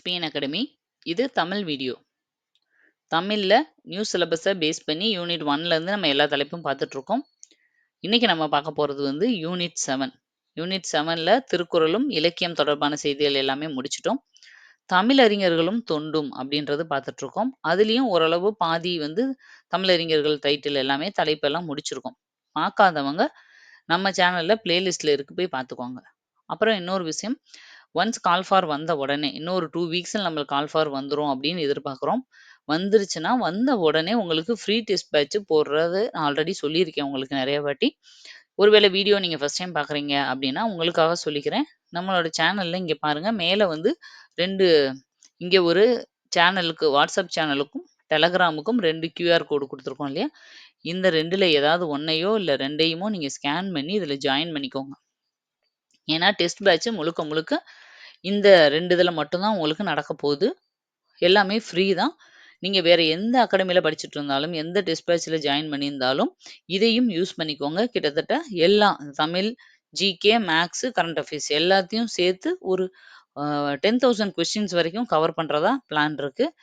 SPN academy. இது Tamil video. தமிழ்ல new சிலபஸை பேஸ் பண்ணி யூனிட் ஒன்லேருந்து நம்ம எல்லா தலைப்பும் பார்த்துட்ருக்கோம். இன்னைக்கு நம்ம பார்க்க போறது வந்து யூனிட் செவன் யூனிட் செவனில் திருக்குறளும், இலக்கியம் தொடர்பான செய்திகள் எல்லாமே முடிச்சிட்டோம் தமிழறிஞர்களும் தொண்டும் அப்படின்றது பார்த்துட்ருக்கோம். அதுலயும் ஓரளவு பாதி வந்து தமிழறிஞர்கள் டைட்டில் எல்லாமே தலைப்பெல்லாம் முடிச்சிருக்கோம். பார்க்காதவங்க நம்ம சேனல்ல பிளேலிஸ்ட்ல இருக்கு போய் பார்த்துக்கோங்க. அப்புறம் இன்னொரு விஷயம், ஒன்ஸ் கால் ஃபார் வந்த உடனே, இன்னும் ஒரு 2 வீக்ஸ்ல நம்மளுக்கு கால் ஃபார் வந்துரும் அப்படின்னு எதிர்பார்க்குறோம். வந்துருச்சுன்னா, வந்த உடனே உங்களுக்கு ஃப்ரீ டெஸ்ட் பேட்ச் போடுறது நான் ஆல்ரெடி சொல்லியிருக்கேன் உங்களுக்கு நிறைய வாட்டி. ஒருவேளை வீடியோ நீங்கள் ஃபர்ஸ்ட் டைம் பார்க்குறீங்க அப்படின்னா, உங்களுக்காக சொல்லிக்கிறேன். நம்மளோட சேனலில் இங்கே பாருங்க, மேலே வந்து ரெண்டு இங்கே ஒரு சேனலுக்கு வாட்ஸ்அப் சேனலுக்கும், டெலகிராமுக்கும் ரெண்டு கியூஆர் கோடு கொடுத்துருக்கோம் இல்லையா? இந்த ரெண்டில் ஏதாவது ஒன்றையோ இல்லை ரெண்டையுமோ நீங்கள் ஸ்கேன் பண்ணி இதில் ஜாயின் பண்ணிக்கோங்க. ஏன்னா டெஸ்ட் பேட்ச் முழுக்க முழுக்க இந்த ரெண்டு இதில் மட்டும்தான் உங்களுக்கு நடக்க போகுது. எல்லாமே ஃப்ரீ தான். நீங்கள் வேறு எந்த அகாடமியில் படிச்சுட்டு இருந்தாலும், எந்த டெஸ்ட் பேட்ச்ல ஜாயின் பண்ணியிருந்தாலும், இதையும் யூஸ் பண்ணிக்கோங்க. கிட்டத்தட்ட எல்லாம் Tamil, GK, maths current affairs எல்லாத்தையும் சேர்த்து ஒரு டென் தௌசண்ட் கொஸ்டின்ஸ் வரைக்கும் கவர் பண்ணுறதா பிளான் இருக்குது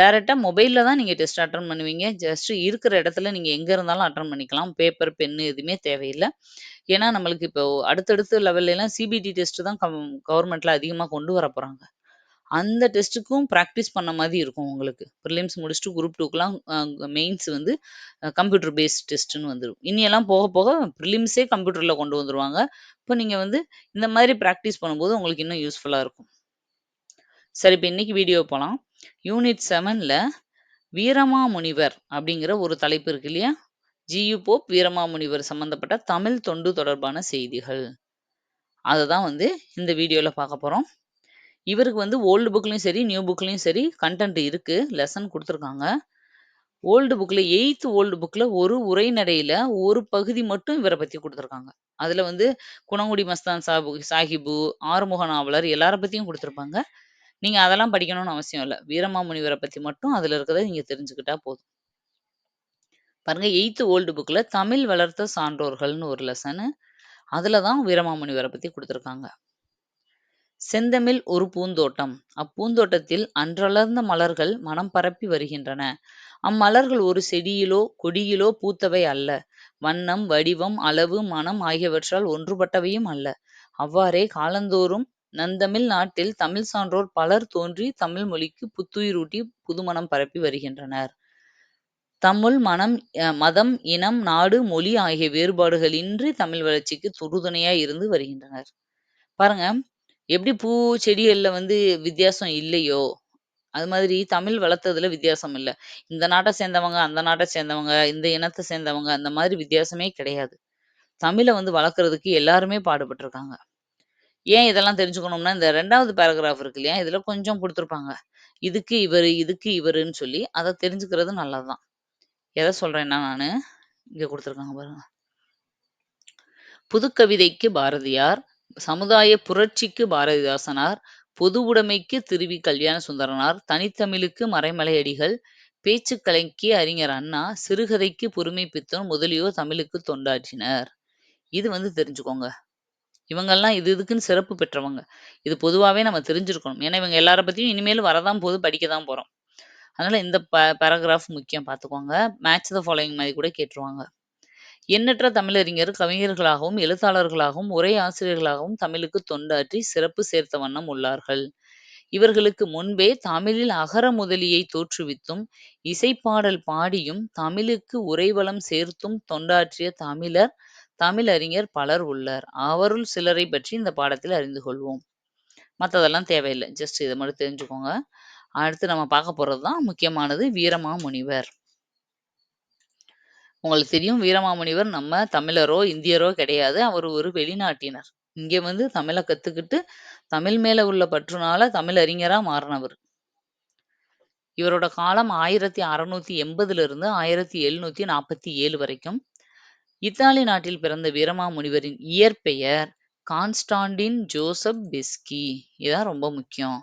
டைரெக்டாக மொபைலில் தான் நீங்கள் டெஸ்ட் அட்டன் பண்ணுவீங்க. ஜஸ்ட் இருக்கிற இடத்துல நீங்கள் எங்கே இருந்தாலும் அட்டன் பண்ணிக்கலாம். பேப்பர், பென்னு எதுவுமே தேவையில்லை ஏன்னா நம்மளுக்கு இப்போ அடுத்தடுத்த லெவல்லாம் சிபிடி டெஸ்ட்டு தான் கவர்மெண்ட்டில் அதிகமாக கொண்டு வர போகிறாங்க அந்த டெஸ்ட்டுக்கும் ப்ராக்டிஸ் பண்ண மாதிரி இருக்கும் உங்களுக்கு. ப்ரிலிம்ஸ் முடிச்சுட்டு குரூப் டூக்கெலாம் மெயின்ஸ் வந்து கம்ப்யூட்டர் பேஸ்ட் டெஸ்ட்ன்னு வந்துடும் இனியெல்லாம் போக போக ப்ரிலிம்ஸே கம்ப்யூட்டரில் கொண்டு வந்துருவாங்க. இப்போ நீங்கள் வந்து இந்த மாதிரி ப்ராக்டிஸ் பண்ணும்போது உங்களுக்கு இன்னும் யூஸ்ஃபுல்லாக இருக்கும். சரி இப்போ இன்னைக்கு வீடியோ போகலாம் யூனிட் செவனில் வீரமாமுனிவர் அப்படிங்கிற ஒரு தலைப்பு இருக்கு இல்லையா? ஜி.யு. போப் வீரமாமுனிவர் சம்மந்தப்பட்ட தமிழ் தொண்டு தொடர்பான செய்திகள். அததான் வந்து இந்த வீடியோல பார்க்க போறோம். இவருக்கு வந்து ஓல்டு புக்லயும் சரி, நியூ புக்லயும் சரி கன்டென்ட் இருக்கு. லெசன் கொடுத்துருக்காங்க ஓல்டு புக்ல 8த் ஓல்டு புக்ல ஒரு உரைநடையில் ஒரு பகுதி மட்டும் இவரை பத்தி குடுத்துருக்காங்க. அதுல வந்து குணங்குடி மஸ்தான் சாபு சாஹிபு, ஆறுமுக நாவலர் எல்லார பத்தியும் குடுத்துருப்பாங்க. நீங்க அதெல்லாம் படிக்கணும்னு அவசியம் இல்ல. வீரமாமுனிவர பத்தி மட்டும் அதுல இருக்கிறத நீங்க தெரிஞ்சுக்கிட்டா போதும். பாருங்க 8த் ஓல்டு புக்ல தமிழ் வளர்த்த சான்றோர்கள்னு ஒரு லெசனு. அதுல தான் வீரமாமுனிவர பத்தி குடுத்துருக்காங்க. செந்தமிழ் ஒரு பூந்தோட்டம். அப்பூந்தோட்டத்தில் அன்றளர்ந்த மலர்கள் மனம் பரப்பி வருகின்றன. அம்மலர்கள் ஒரு செடியிலோ, கொடியிலோ பூத்தவை அல்ல. வண்ணம், வடிவம், அளவு, மணம் ஆகியவற்றால் ஒன்றுபட்டவையும் அல்ல. அவ்வாறே காலந்தோறும் நந்தமிழ் நாட்டில் தமிழ் சான்றோர் பலர் தோன்றி தமிழ் மொழிக்கு புத்துயிரூட்டி புதுமணம் பரப்பி வருகின்றனர். தமிழ் மனம் மதம், இனம், நாடு, மொழி ஆகிய வேறுபாடுகளின்றி தமிழ் வளர்ச்சிக்கு உறுதுணையாய் இருந்து வருகின்றனர். பாருங்க, எப்படி பூ, செடிகள்ல வந்து வித்தியாசம் இல்லையோ, அது மாதிரி தமிழ் வளர்த்ததுல வித்தியாசம் இல்ல. இந்த நாட்ட சேர்ந்தவங்க, அந்த நாட்ட சேர்ந்தவங்க, இந்த இனத்த சேர்ந்தவங்க அந்த மாதிரி வித்தியாசமே கிடையாது. தமிழ வந்து வளர்க்கறதுக்கு எல்லாருமே பாடுபட்டிருக்காங்க ஏன் இதெல்லாம் தெரிஞ்சுக்கணும்னா, இந்த 2வது பேராகிராஃப் இருக்கு இல்லையா? இதுல கொஞ்சம் குடுத்துருப்பாங்க. இதுக்கு இவரு, இதுக்கு இவருன்னு சொல்லி அத தெரிஞ்சுக்கிறது நல்லது தான். எத சொல்றேன்னா நானு, இங்க குடுத்துருக்காங்க பாருங்க. புதுக்கவிதைக்கு பாரதியார், சமுதாய புரட்சிக்கு பாரதிதாசனார், பொதுவுடைமைக்கு திருவி கல்யாண சுந்தரனார், தனித்தமிழுக்கு மறைமலையடிகள், பேச்சுக்கலைக்கு அறிஞர் அண்ணா, சிறுகதைக்கு புதுமைப்பித்தன் முதலியோர் தமிழுக்கு தொண்டாற்றினர். இது வந்து தெரிஞ்சுக்கோங்க. இவங்கெல்லாம் இது இதுக்குன்னு சிறப்பு பெற்றவங்க. இது பொதுவாவே நம்ம தெரிஞ்சிருக்கணும். ஏன்னா இவங்க எல்லார பத்தியும் இனிமேல் வரதான் போது, படிக்க தான் போறோம். அதனால இந்த ப பேராகிராஃப் முக்கியம் பார்த்துக்கோங்க. மேட்ச் த ஃபாலோயிங் மாரி கூட கேட்டுருவாங்க. எண்ணற்ற தமிழறிஞர் கவிஞர்களாகவும், எழுத்தாளர்களாகவும், உரை ஆசிரியர்களாகவும் தமிழுக்கு தொண்டாற்றி சிறப்பு சேர்த்த வண்ணம் உள்ளார்கள். இவர்களுக்கு முன்பே தமிழில் அகர முதலியை தோற்றுவித்தும், இசைப்பாடல் பாடியும், தமிழுக்கு உரைவளம் சேர்த்தும் தொண்டாற்றிய தமிழர், தமிழறிஞர் பலர் உள்ளர். அவருள் சிலரை பற்றி இந்த பாடத்தில் அறிந்து கொள்வோம். மத்ததெல்லாம் தேவையில்ல. ஜஸ்ட் இதை மட்டும் தெரிஞ்சுக்கோங்க. அடுத்து நம்ம பார்க்க போறது தான் முக்கியமானது வீரமாமுனிவர். உங்களுக்கு தெரியும் வீரமாமுனிவர் நம்ம தமிழரோ, இந்தியரோ கிடையாது. அவர் ஒரு வெளிநாட்டினர். இங்கே வந்து தமிழை கத்துக்கிட்டு, தமிழ் மேல உள்ள பற்றுனால தமிழறிஞரா மாறினவர் இவரோட காலம் 1680லிருந்து 1747 வரைக்கும். இத்தாலி நாட்டில் பிறந்த வீரமாமுனிவரின் இயற்பெயர் கான்ஸ்டான்டின் ஜோசப் பெஸ்கி. இதான் ரொம்ப முக்கியம்.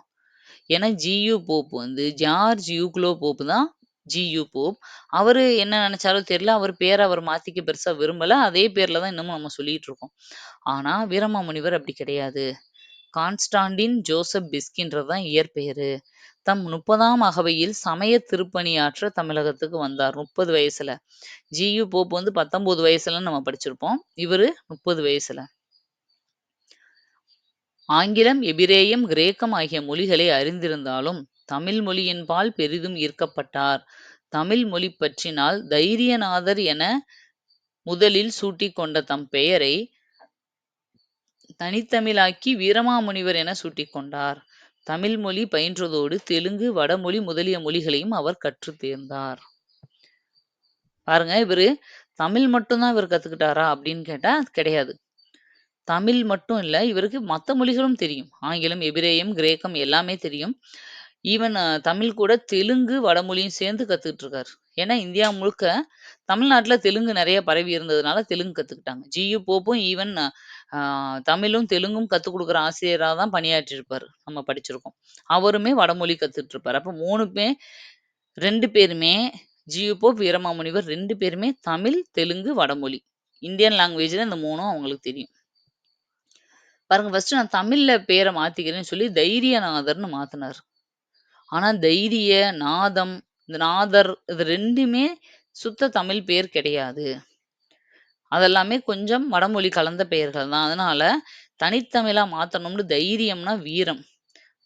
ஏன்னா ஜி.யு. போப் வந்து ஜார்ஜ் யூக்லோ போப் தான் ஜி.யு. போப். அவர் என்ன நினைச்சாரோ தெரியல. அவர் பேரை அவர் மாத்திக்க பெருசா விரும்பல. அதே பேர்ல தான் இன்னமும் நம்ம சொல்லிட்டு இருக்கோம். ஆனா வீரமாமுனிவர் அப்படி கிடையாது. கான்ஸ்டாண்டின் ஜோசப் பிஸ்கின்றது தான் இயற்பெயரு தம் முப்பதாம் அகவையில் சமய திருப்பணியாற்ற தமிழகத்துக்கு வந்தார். முப்பது வயசுல. ஜியு போப் வந்து பத்தொன்பது வயசுல நம்ம படிச்சிருப்போம். இவரு முப்பது வயசுல. ஆங்கிலம் எபிரேயம் கிரேக்கம் ஆகிய மொழிகளை அறிந்திருந்தாலும் தமிழ் மொழியின்பால் பெரிதும் ஈர்க்கப்பட்டார். தமிழ் மொழி பற்றினால் தைரியநாதர் என முதலில் சூட்டிக் கொண்ட தம் பெயரை தனித்தமிழாக்கி வீரமாமுனிவர் என சூட்டிக் கொண்டார் தமிழ் மொழி பயின்றதோடு தெலுங்கு வடமொழி முதலிய மொழிகளையும் அவர் கற்றுத் தேர்ந்தார். பாருங்க இவரு தமிழ் மட்டும்தான் இவர் கத்துக்கிட்டாரா அப்படின்னு கேட்டா கிடையாது. தமிழ் மட்டும் இல்ல இவருக்கு மற்ற மொழிகளும் தெரியும். ஆங்கிலம் எபிரேயம் கிரேக்கம் எல்லாமே தெரியும். ஈவன் தமிழ் கூட தெலுங்கு வடமொழியும் சேர்ந்து கத்துக்கிட்டு இருக்காரு ஏன்னா இந்தியா முழுக்க தமிழ்நாட்டுல தெலுங்கு நிறைய பரவி இருந்ததுனால தெலுங்கு கத்துக்கிட்டாங்க. ஜியு போப்பும் ஈவன் தமிழும் தெலுங்கும் கத்துக் கொடுக்குற ஆசிரியராக தான் பணியாற்றி இருப்பார் நம்ம படிச்சிருக்கோம். அவருமே வடமொழி கத்துட்டு அப்போ அப்ப மூணுமே ரெண்டு பேருமே ஜியு போப் வீரமாமுனிவர் ரெண்டு பேருமே தமிழ் தெலுங்கு வடமொழி. இந்தியன் லாங்குவேஜ்ல இந்த மூணும் அவங்களுக்கு தெரியும். பாருங்க ஃபர்ஸ்ட் நான் தமிழ்ல பேரை மாத்திக்கிறேன்னு சொல்லி தைரியநாதர்னு மாத்தினார். ஆனா தைரிய நாதம் இந்த நாதர் இது ரெண்டுமே சுத்த தமிழ் பேர் கிடையாது. அதெல்லாமே கொஞ்சம் வடமொழி கலந்த பெயர்கள் தான். அதனால தனித்தமிழா மாத்தணும்னு தைரியம்னா வீரம்.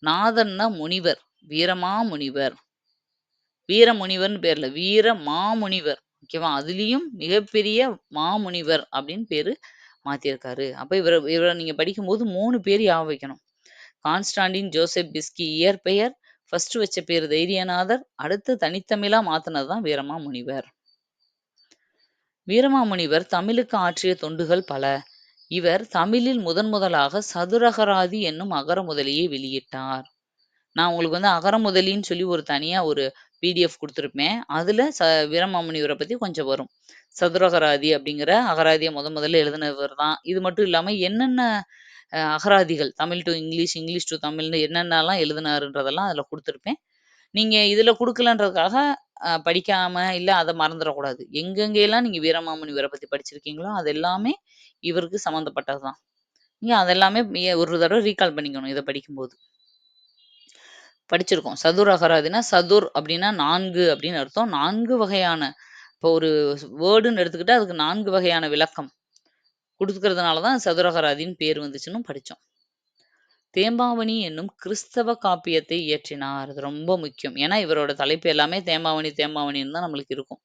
நாதன்னா முனிவர் வீரமா முனிவர். வீர முனிவர்னு பேர்ல வீர மாமுனிவர் ஓகேவா? அதுலயும் மிகப்பெரிய மாமுனிவர் அப்படின்னு பேரு மாத்திருக்காரு. அப்ப இவரை இவரை நீங்க படிக்கும்போது மூணு பேர் ஞாபகம் வைக்கணும். கான்ஸ்டாண்டின் ஜோசப் பிஸ்கி இயற்பெயர் ஃபர்ஸ்ட் வச்ச பேர் தைரியநாதர் அடுத்து தனித்தமிழா மாத்தினது தான் வீரமாமுனிவர். வீரமாமுனிவர் தமிழுக்கு ஆற்றிய தொண்டுகள் பல. இவர் தமிழில் முதன் முதலாக சதுரகராதி என்னும் அகர முதலியை வெளியிட்டார். நான் உங்களுக்கு வந்து அகர முதலின்னு சொல்லி ஒரு தனியா ஒரு பிடிஎஃப் கொடுத்துருப்பேன். அதுல ச வீரமாமுனிவரை பத்தி கொஞ்சம் வரும். சதுரகராதி அப்படிங்கிற அகராதியை முத முதல்ல எழுதினவர் தான் இது மட்டும் இல்லாம என்னென்ன அகராதிகள் Tamil to English English to தமிழ்னு என்னென்னலாம் எழுதினாருன்றதெல்லாம் அதுல கொடுத்துருப்பேன். நீங்க இதுல கொடுக்கலன்றதுக்காக படிக்காமல் படிக்காம இல்ல அதை மறந்துடக்கூடாது. எங்கெங்கெல்லாம் நீங்க வீரமாமுனிவரை பத்தி படிச்சிருக்கீங்களோ அது எல்லாமே இவருக்கு சம்மந்தப்பட்டதுதான். நீங்கள் அதெல்லாமே ஒரு தடவை ரீகால் பண்ணிக்கணும் இதை படிக்கும்போது. படிச்சிருக்கோம். சதுர் அகராதினா சதுர் அப்படின்னா நான்கு அப்படின்னு அர்த்தம். நான்கு வகையான இப்போ ஒரு வேர்டுன்னு எடுத்துக்கிட்டா அதுக்கு நான்கு வகையான விளக்கம். கொடுக்கறதுனால தான் சதுரகராதின்னு பேர் வந்துச்சுன்னு படித்தோம் தேம்பாவணி என்னும் கிறிஸ்தவ காப்பியத்தை இயற்றினார். அது ரொம்ப முக்கியம். ஏன்னா இவரோட தலைப்பு எல்லாமே தேம்பாவணி தேம்பாவணின்னு தான் நம்மளுக்கு இருக்கும்.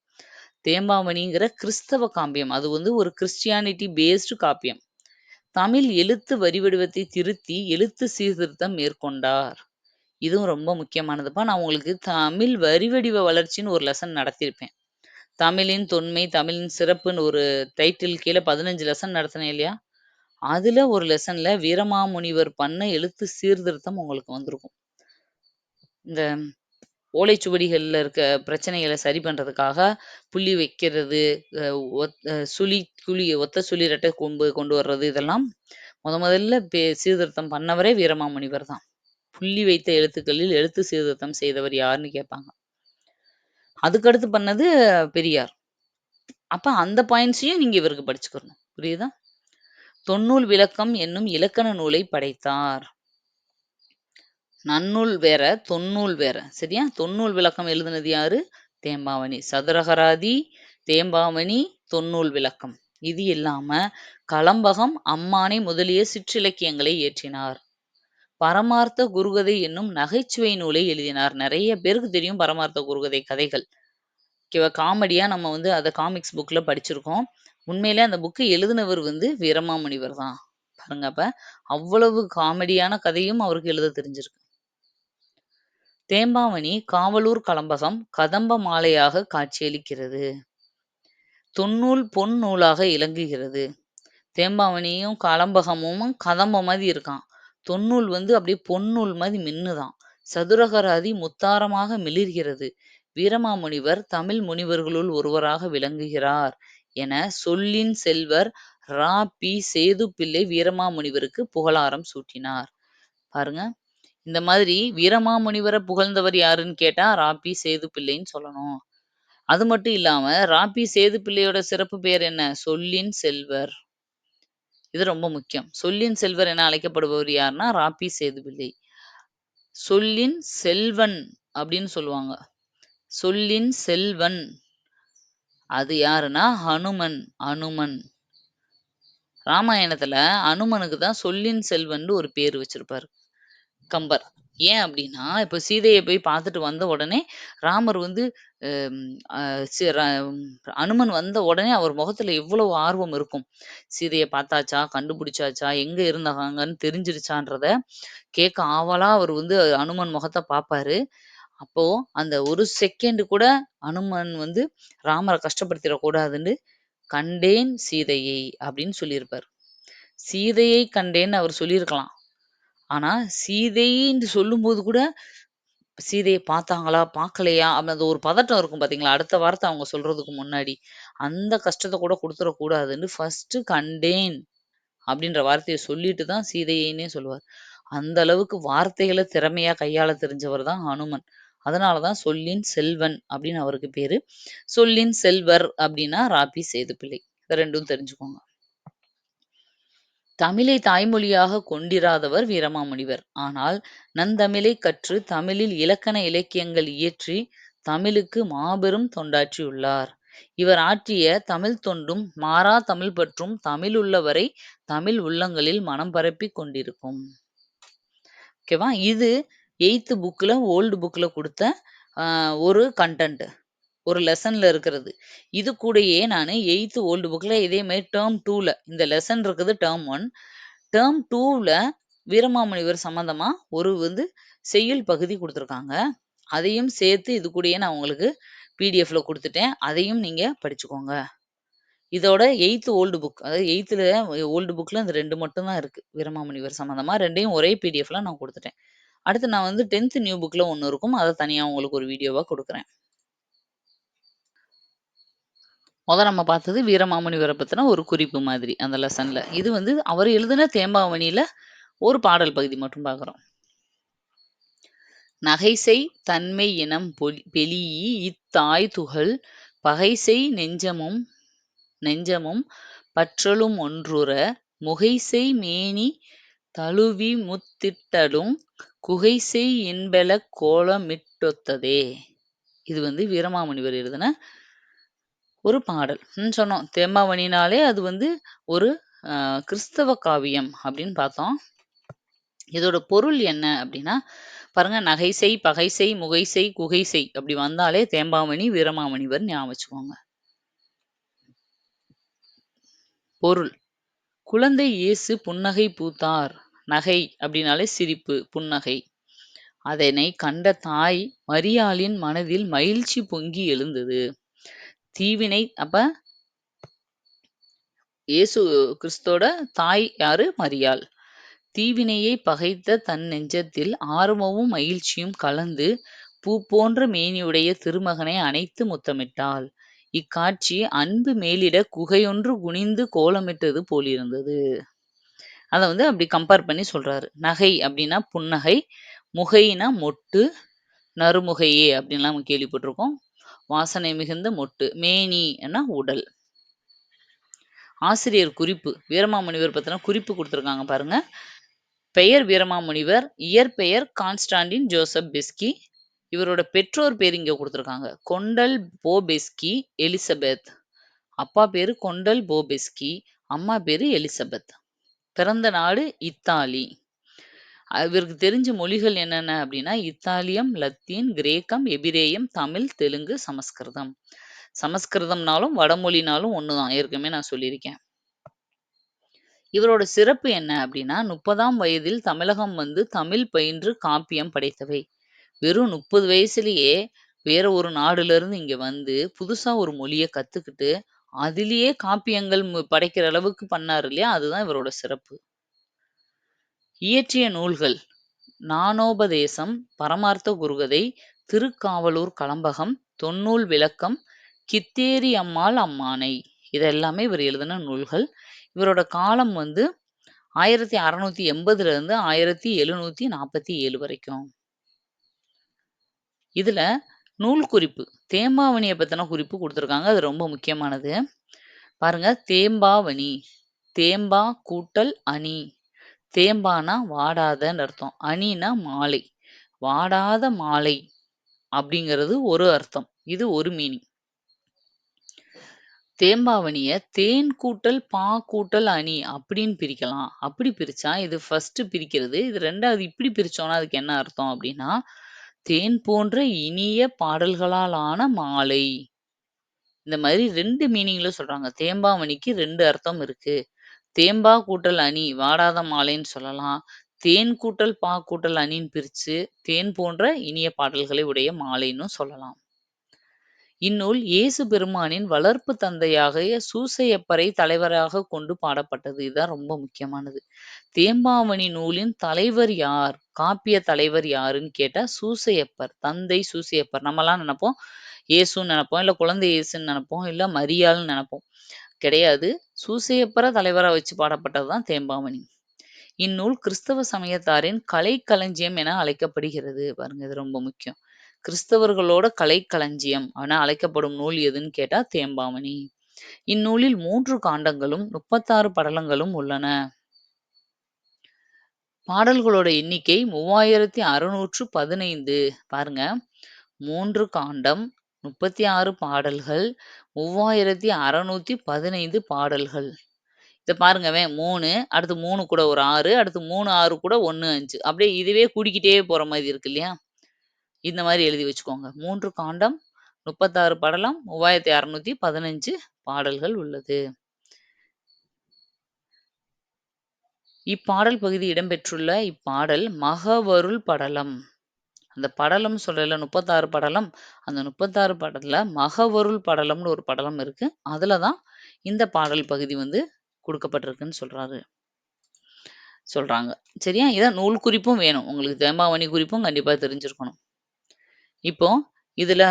தேம்பாவணிங்கிற கிறிஸ்தவ காப்பியம். அது வந்து ஒரு கிறிஸ்டியானிட்டி பேஸ்டு காப்பியம். தமிழ் எழுத்து வரிவடிவத்தை திருத்தி எழுத்து சீர்திருத்தம் மேற்கொண்டார். இதுவும் ரொம்ப முக்கியமானதுப்பா. நான் உங்களுக்கு தமிழ் வரிவடிவ வளர்ச்சின்னு ஒரு லெசன் நடத்தியிருப்பேன். தமிழின் தொன்மை தமிழின் சிறப்புன்னு ஒரு டைட்டில் கீழே பதினஞ்சு லெசன் நடத்தினேன் இல்லையா? அதுல ஒரு லெசன்ல வீரமாமுனிவர் பண்ண எழுத்து சீர்திருத்தம் உங்களுக்கு வந்திருக்கும். இந்த ஓலைச்சுவடிகள்ல இருக்க பிரச்சனைகளை சரி பண்றதுக்காக புள்ளி வைக்கிறது ஒத்- சுழி குழி ஒத்த சுழி ரெட்டை கொம்பு கொண்டு வர்றது இதெல்லாம் முத முதல்ல பே- சீர்திருத்தம் பண்ணவரே வீரமாமுனிவர் தான். புள்ளி வைத்த எழுத்துக்களில் எழுத்து சீர்திருத்தம் செய்தவர் யாருன்னு கேட்பாங்க. அதுக்கடுத்து பண்ணது பெரியார். அப்ப அந்த பாயிண்ட்ஸையும் நீங்க இவருக்கு படிச்சுக்கணும். புரியுதா? தொன்னூல் விளக்கம் என்னும் இலக்கண நூலை படைத்தார். நன்னூல் வேற தொன்னூல் வேற. சரியா? தொன்னூல் விளக்கம் எழுதுனது யாரு? தேம்பாவணி. சதுரகராதி தேம்பாவணி தொன்னூல் விளக்கம். இது இல்லாம களம்பகம் அம்மானை முதலிய சிற்றிலக்கியங்களை இயற்றினார். பரமார்த்த குருகதை என்னும் நகைச்சுவை நூலை எழுதினார். நிறைய பேருக்கு தெரியும் பரமார்த்த குருகதை கதைகள். ஓகேவா? காமெடியா நம்ம வந்து அதை காமிக்ஸ் புக்ல படிச்சிருக்கோம். உண்மையிலே அந்த புக்கை எழுதினவர் வந்து வீரமாமுனிவர் தான். பாருங்க அப்ப அவ்வளவு காமெடியான கதையும் அவருக்கு எழுத தெரிஞ்சிருக்கு. தேம்பாவணி காவலூர் கலம்பகம் கதம்ப மாலையாக காட்சியளிக்கிறது. தொன்னூல் பொன் நூலாக இலங்குகிறது. தேம்பாவணியும் கலம்பகமும் கதம்ப மாதிரி இருக்கான் தொன்னூல் வந்து அப்படியே பொன்னூல் மாதிரி மின்னுதான். சதுரகராதி முத்தாரமாக மிளிர்கிறது. வீரமாமுனிவர் தமிழ் முனிவர்களுள் ஒருவராக விளங்குகிறார் என சொல்லின் செல்வர் ரா. பி. சேதுப்பிள்ளை வீரமாமுனிவருக்கு புகழாரம் சூட்டினார். பாருங்க. இந்த மாதிரி வீரமாமுனிவரை புகழ்ந்தவர் யாருன்னு கேட்டா ராபி சேது பிள்ளைன்னு சொல்லணும். அது மட்டும் இல்லாம ராபி சேது பிள்ளையோட சிறப்பு பேர் என்ன? சொல்லின் செல்வர். இது ரொம்ப முக்கியம். சொல்லின் செல்வர் என அழைக்கப்படுபவர் யாருன்னா, ராபி சேதுபிள்ளை. சொல்லின் செல்வன் அப்படின்னு சொல்லுவாங்க. சொல்லின் செல்வன். அது யாருன்னா, ஹனுமன். அனுமன். ராமாயணத்துல அனுமனுக்கு தான் சொல்லின் செல்வன் ஒரு பேர் வச்சிருப்பாரு கம்பர். ஏன் அப்படின்னா, இப்ப சீதைய போய் பார்த்துட்டு வந்த உடனே ராமர் வந்து அம் அ சி ர அனுமன் வந்த உடனே அவர் முகத்துல எவ்வளவு ஆர்வம் இருக்கும். சீதைய பார்த்தாச்சா? கண்டுபிடிச்சாச்சா? எங்க இருந்தாங்கன்னு தெரிஞ்சிருச்சான்றத கேட்க ஆவலா அவர் வந்து அனுமன் முகத்த பார்ப்பாரு. அப்போ அந்த ஒரு செகண்ட் கூட அனுமன் வந்து ராமர கஷ்டப்படுத்திறக் கூடாதுன்னு, "கண்டேன் சீதையை" அப்படின்னு சொல்லியிருப்பாரு. சீதையை கண்டேன்னு அவர் சொல்லியிருக்கலாம். ஆனா, சீதைன்னு சொல்லும்போது கூட, சீதைய பார்த்தாங்களா? பார்க்கலையா? அப்ப அந்த ஒரு பதட்டம் இருக்கும் பார்த்தீங்களா? அடுத்த வார்த்தை அவங்க சொல்றதுக்கு முன்னாடி. அந்த கஷ்டத்த கூட குடுத்துறக் கூடாதுன்னு ஃபர்ஸ்ட்டு கண்டேன் அப்படின்ற வார்த்தைய சொல்லிட்டு தான் சீதையைன்னே சொல்லுவார். அந்த அளவுக்கு வார்த்தைகள திறமையா கையாள தெரிஞ்சவர் தான் ஹனுமன். அதனால தான் சொல்லின் செல்வன் அப்படின்னு அவருக்கு பேரு. சொல்லின் செல்வர் அப்படின்னா ராபி சேதுப்பிள்ளை. இத 2ம் தெரிஞ்சுக்கோங்க. தமிழை தாய்மொழியாக கொண்டிராதவர் வீரமாமுனிவர். ஆனால் நந்தமிழை கற்று தமிழில் இலக்கண இலக்கியங்கள் இயற்றி தமிழுக்கு மாபெரும் தொண்டாற்றியுள்ளார். இவர் ஆற்றிய தமிழ்த் தொண்டும் மாறா தமிழ் பற்றும் தமிழுள்ளவரை தமிழ் உள்ளங்களில் மனம் பரப்பிக் கொண்டிருக்கும். ஓகேவா? இது எய்த் புக்ல ஓல்டு புக்ல குடுத்த அ ஒரு கன்டென்ட். ஒரு லெசன்ல இருக்கிறது. இது கூடயே நானு 8த் ஓல்டு புக்ல இதே மாரி டெர்ம் 2ல இந்த லெசன் இருக்குது டெர்ம் 1. டெர்ம் 2ல வீரமாமுனிவர் சம்மந்தமாக ஒரு வந்து செய்யுள் பகுதி குடுத்துருக்காங்க. அதையும் சேர்த்து இது கூடயே நான் உங்களுக்கு பிடிஎஃப்ல குடுத்துட்டேன். அதையும் நீங்க படிச்சுக்கோங்க. இதோட 8த் ஓல்டு புக் அதாவது 8த்ல ஓல்டு புக்ல இந்த 2 மட்டும் தான் இருக்கு. வீரமாமுனிவர் சம்மந்தமா 2யும் ஒரே பிடிஎஃப்ல நான் குடுத்துட்டேன். அடுத்து நான் வந்து 10த் நியூ புக்ல ஒண்ணு இருக்கும். அத தனியா உங்களுக்கு ஒரு வீடியோவா குடுக்குறேன். முதல் நம்ம பார்த்தது வீரமாமுனிவரை பத்தின ஒரு குறிப்பு மாதிரி அந்த லெசன்ல. இது வந்து அவர் எழுதின தேம்பாவணியில ஒரு பாடல் பகுதி மட்டும் பார்க்குறோம். நகைசெய் தன்மை இனம் பொலி இத்தாய் துகள் பகைசெய் நெஞ்சமும் நெஞ்சமும் பற்றலும் ஒன்றுற முகைசெய் மேனி தழுவி முத்திட்டலும் குகைசெய் இன்பெழக் கோலமிட்டொத்ததே. இது வந்து வீரமாமுனிவர் எழுதின ஒரு பாடல். ம் சொன்னோம். தேம்பாவணினாலே அது வந்து ஒரு கிறிஸ்தவ காவியம் அப்படின்னு பார்த்தோம். இதோட பொருள் என்ன அப்படின்னா, பாருங்க நகைசை பகைசை முகைசை குகைசை அப்படி வந்தாலே தேம்பாமணி வீரமாமணிவர் ஞாபகம் வச்சுக்கோங்க. பொருள் குழந்தை இயேசு புன்னகை பூத்தார். நகை அப்படின்னாலே சிரிப்பு, புன்னகை. அதனை கண்ட தாய் மரியாளின் மனதில் மகிழ்ச்சி பொங்கி எழுந்தது. தீவினை அப்ப இயேசு கிறிஸ்தோட தாய் யாரு? மரியாள். தீவினையை பகைத்த தன் நெஞ்சத்தில் ஆர்வமும் மகிழ்ச்சியும் கலந்து பூ போன்ற மேனியுடைய திருமகனை அணைத்து முத்தமிட்டாள். இக்காட்சி அன்பு மேலிட குகையொன்று குனிந்து கோலமிட்டது போலிருந்தது. அத வந்து அப்படி கம்பேர் பண்ணி சொல்றாரு. நகை அப்படின்னா புன்னகை, முகைனா மொட்டு, நறுமுகையே அப்படின்லாம் நம்ம கேள்விப்பட்டிருக்கோம். வாசனை மிகுந்த மொட்டு. மேனி என உடல். ஆசிரியர் குறிப்பு. வீரமாமுனிவர் பத்தின குறிப்பு கொடுத்துருக்காங்க பாருங்க. பெயர் வீரமாமுனிவர். இயற்பெயர் கான்ஸ்டாண்டின் ஜோசப் பெஸ்கி. இவரோட பெற்றோர் பேர் இங்க கொடுத்துருக்காங்க கொண்டல் போபெஸ்கி எலிசபெத். அப்பா பேரு கொண்டல் போபெஸ்கி. அம்மா பேரு எலிசபெத். பிறந்த நாடு இத்தாலி. இவருக்கு தெரிஞ்ச மொழிகள் என்னென்ன அப்படின்னா, இத்தாலியம், லத்தீன், கிரேக்கம், எபிரேயம், தமிழ், தெலுங்கு, சமஸ்கிருதம். சமஸ்கிருதம்னாலும், வடமொழினாலும் ஒண்ணுதான். ஏற்கனவே நான் சொல்லியிருக்கேன். இவரோட சிறப்பு என்ன அப்படின்னா, 30ஆம் வயதில் தமிழகம் வந்து தமிழ் பயின்று காப்பியம் படைத்தவை. வெறும் 30 வயசுலயே வேற ஒரு நாடுல இருந்து இங்க வந்து, புதுசா ஒரு மொழிய கத்துக்கிட்டு, அதிலேயே காப்பியங்கள் மு படைக்கிற அளவுக்கு பண்ணாரு இல்லையா? அதுதான் இவரோட சிறப்பு. இயற்றிய நூல்கள் ஞானோபதேசம், பரமார்த்த குருகதை, திருக்காவலூர் கலம்பகம், தொன்னூல் விளக்கம், கித்தேரி அம்மாள் அம்மானை. இதெல்லாமே இவர் எழுதின நூல்கள். இவரோட காலம் வந்து 1680ல இருந்து 1747 வரைக்கும். இதுல நூல் குறிப்பு. தேம்பாவணியை பத்தின குறிப்பு கொடுத்துருக்காங்க அது ரொம்ப முக்கியமானது. பாருங்க தேம்பாவணி. தேம்பா கூட்டல் அணி தேம்பானா வாடாதன்னு அர்த்தம். அணினா மாலை. வாடாத மாலை அப்படிங்கிறது ஒரு அர்த்தம். இது ஒரு மீனிங் தேம்பாவணிய தேன் கூட்டல் பா கூட்டல் அணி அப்படின்னு பிரிக்கலாம். அப்படி பிரிச்சா இது ஃபர்ஸ்ட் பிரிக்கிறது. இது ரெண்டாவது இப்படி பிரிச்சோம்னா அதுக்கு என்ன அர்த்தம் அப்படின்னா தேன் போன்ற இனிய பாடல்களால் ஆன மாலை. இந்த மாதிரி ரெண்டு மீனிங்ல சொல்றாங்க. தேம்பாவணிக்கு ரெண்டு அர்த்தம் இருக்கு. தேம்பா கூட்டல் அணி வாடாத மாலைன்னு சொல்லலாம். தேன் கூட்டல் பா கூட்டல் அணின்னு பிரிச்சு தேன் போன்ற இனிய பாடல்களை உடைய மாலைன்னு சொல்லலாம். இந்நூல் இயேசு பெருமானின் வளர்ப்பு தந்தையாக சூசையப்பரை தலைவராக கொண்டு பாடப்பட்டது. இதுதான் ரொம்ப முக்கியமானது. தேம்பாவணி நூலின் தலைவர் யார்? காப்பிய தலைவர் யாருன்னு கேட்டா சூசையப்பர் தந்தை சூசையப்பர். நம்மலாம் நினைப்போம் இயேசுன்னு நினைப்போம் இல்ல குழந்தை இயேசுன்னு நினைப்போம் இல்ல மரியாள்னு நினைப்போம். கிடையாது. சூசையப்பர தலைவரா வச்சு பாடப்பட்டதுதான் தேம்பாவணி இந்நூல் கிறிஸ்தவ சமயத்தாரின் கலைக்களஞ்சியம் என அழைக்கப்படுகிறது. பாருங்க இது ரொம்ப முக்கியம். கிறிஸ்தவர்களோட கலைக்களஞ்சியம் என அழைக்கப்படும் நூல் எதுன்னு கேட்டா தேம்பாவணி இந்நூலில் மூன்று காண்டங்களும் முப்பத்தாறு படலங்களும் உள்ளன. பாடல்களோட எண்ணிக்கை மூவாயிரத்தி அறுநூற்று பதினைந்து. பாருங்க மூன்று காண்டம் முப்பத்தி ஆறு பாடல்கள் மூவாயிரத்தி அறநூத்தி பதினைந்து பாடல்கள். இத பாருங்கவே மூணு அடுத்து மூணு கூட ஒரு ஆறு அடுத்து மூணு ஆறு கூட ஒன்று அஞ்சு. அப்படியே இதுவே கூடிக்கிட்டே போற மாதிரி இருக்கு இல்லையா? இந்த மாதிரி எழுதி வச்சுக்கோங்க. மூன்று காண்டம் முப்பத்தாறு படலம் மூவாயிரத்தி அறுநூத்தி பதினஞ்சு பாடல்கள் உள்ளது. இப்பாடல் பகுதி இடம்பெற்றுள்ள இப்பாடல் மகவருள் படலம். அந்த படலம் சொல்லல முப்பத்தாறு படலம். அந்த முப்பத்தாறு படத்துல மகவருள் படலம்னு ஒரு படலம் இருக்கு. அதுலதான் இந்த பாடல் பகுதி வந்து கொடுக்கப்பட்டிருக்குன்னு சொல்றாரு. சொல்றாங்க. சரியா? இதான் நூல் குறிப்பும் வேணும். உங்களுக்கு தேம்பாவணி குறிப்பும் கண்டிப்பா தெரிஞ்சிருக்கணும். இப்போ இதுல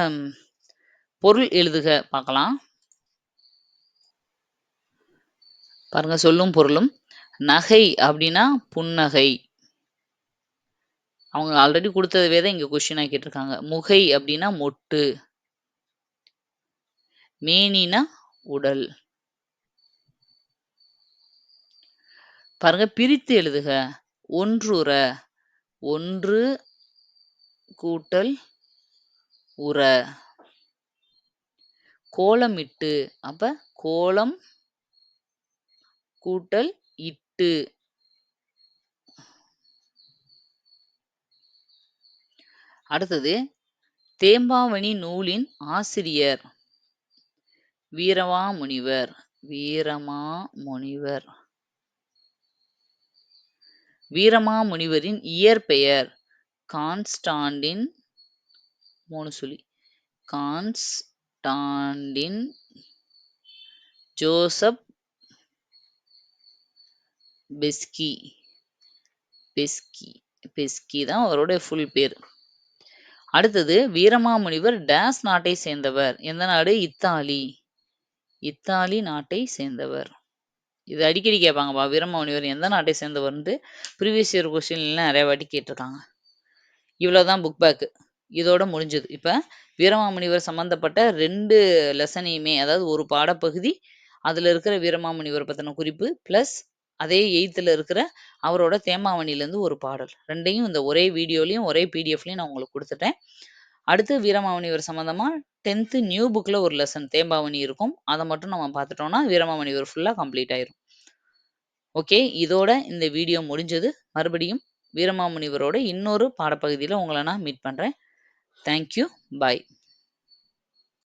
பொருள் எழுதுக பார்க்கலாம். பாருங்க சொல்லும் பொருளும் நகை அப்படின்னா புன்னகை. அவங்க ஆல்ரெடி கொடுத்ததுவே தான் இங்க கொஸ்டின் கேட்டிருக்காங்க. முகை அப்படின்னா மொட்டு. மேனினா உடல். பாருங்க பிரித்து எழுதுக. ஒன்றுற ஒன்று கூட்டல் உற. கோலமிட்டு அப்ப கோலம் கூட்டல் இட்டு. அடுத்தது தேம்பாவணி நூலின் ஆசிரியர். வீரமாமுனிவர். வீரமாமுனிவர். வீரமாமுனிவரின் இயற்பெயர் கான்ஸ்டாண்டின் மூணு சொல்லி Constantine Joseph Beschi Beschi Beschi தான் அவருடைய ஃபுல் பேர். அடுத்தது வீரமாமுனிவர் டேஸ் நாட்டை சேர்ந்தவர். எந்த நாடு? இத்தாலி. இத்தாலி நாட்டை சேர்ந்தவர். இது அடிக்கடி கேட்பாங்கப்பா வீரமாமுனிவர் எந்த நாட்டை சேர்ந்தவர்ன்ட்டு ப்ரீவியஸ் இயர் கொஸ்டின்லாம் நிறைய வாட்டி கேட்டிருக்காங்க. இவ்வளவுதான் புக் பேக்கு இதோட முடிஞ்சது. இப்ப வீரமாமுனிவர் சம்மந்தப்பட்ட ரெண்டு லெசனையுமே அதாவது ஒரு பாடப்பகுதி அதுல இருக்கிற வீரமாமுனிவர் பத்தின குறிப்பு ப்ளஸ் அதே எயித்தில் இருக்கிற அவரோட தேமாவணிலேருந்து ஒரு பாடல். ரெண்டையும் இந்த ஒரே வீடியோலையும் ஒரே பிடிஎஃப்லையும் நான் உங்களுக்கு கொடுத்துட்டேன். அடுத்து வீரமாமுனிவர் சம்மந்தமாக டென்த்து நியூ புக்கில் ஒரு லெசன் தேம்பாவணி இருக்கும். அதை மட்டும் நம்ம பார்த்துட்டோம்னா வீரமாமுனிவர் ஃபுல்லாக கம்ப்ளீட் ஆயிரும். ஓகே இதோட இந்த வீடியோ முடிஞ்சது. மறுபடியும் வீரமாமுனிவரோட இன்னொரு பாடப்பகுதியில் உங்களை நான் மீட் பண்ணுறேன் தேங்க்யூ பாய்